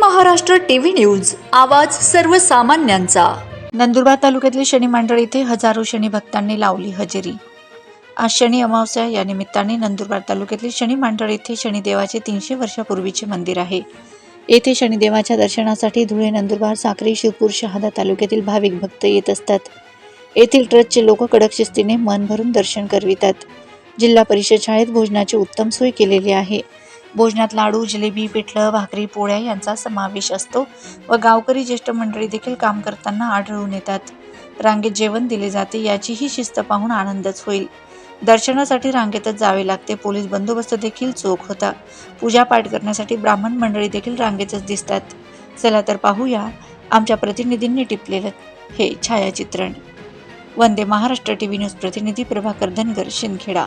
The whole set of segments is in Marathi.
महाराष्ट्र टीव्ही न्यूज आवाज सर्वसामान्यांचा. नंदुरबार तालुक्यातील शनी मंडळ येथे हजारो शनी भक्तांनी लावली हजेरी. आज शनी अमावस्या या निमित्ताने नंदुरबार तालुक्यातील शनी मंडळ येथे शनिदेवाचे तीनशे वर्षापूर्वीचे मंदिर आहे. येथे शनिदेवाच्या दर्शनासाठी धुळे नंदुरबार साक्री शिरपूर शहादा तालुक्यातील भाविक भक्त येत असतात. येथील ट्रस्टचे लोक कडक शिस्तीने मन भरून दर्शन करवितात. जिल्हा परिषद शाळेत भोजनाची उत्तम सोय केलेली आहे. भोजनात लाडू जिलेबी पिठलं भाकरी पोळ्या यांचा समावेश असतो व गावकरी ज्येष्ठ मंडळी देखील काम करताना आढळून येतात. रांगेत जेवण दिले जाते याचीही शिस्त पाहून आनंदच होईल. दर्शनासाठी रांगेतच जावे लागते पोलीस बंदोबस्त देखील चोख होता. पूजा पाठ करण्यासाठी ब्राह्मण मंडळी देखील रांगेतच दिसतात. चला तर पाहूया आमच्या प्रतिनिधींनी टिपलेलं हे छायाचित्रण. वंदे महाराष्ट्र टीव्ही न्यूज प्रतिनिधी प्रभाकर धनगर शिंदखेडा.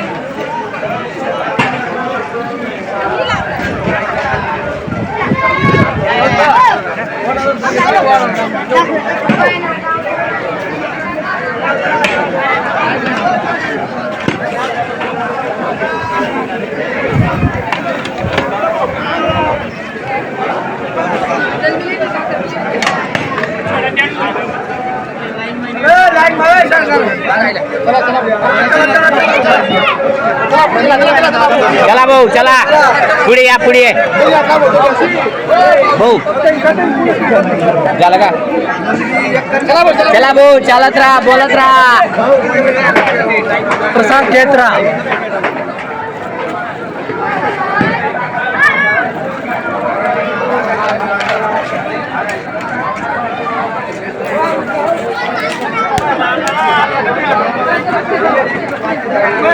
লাইন মারে চলো। চলো চলো চলো। चला भाऊ चला. पुढे या पुढे. भाऊ. झालं का? चला भाऊ चालत राहा बोलत राहा. प्रसाद घेत राहा.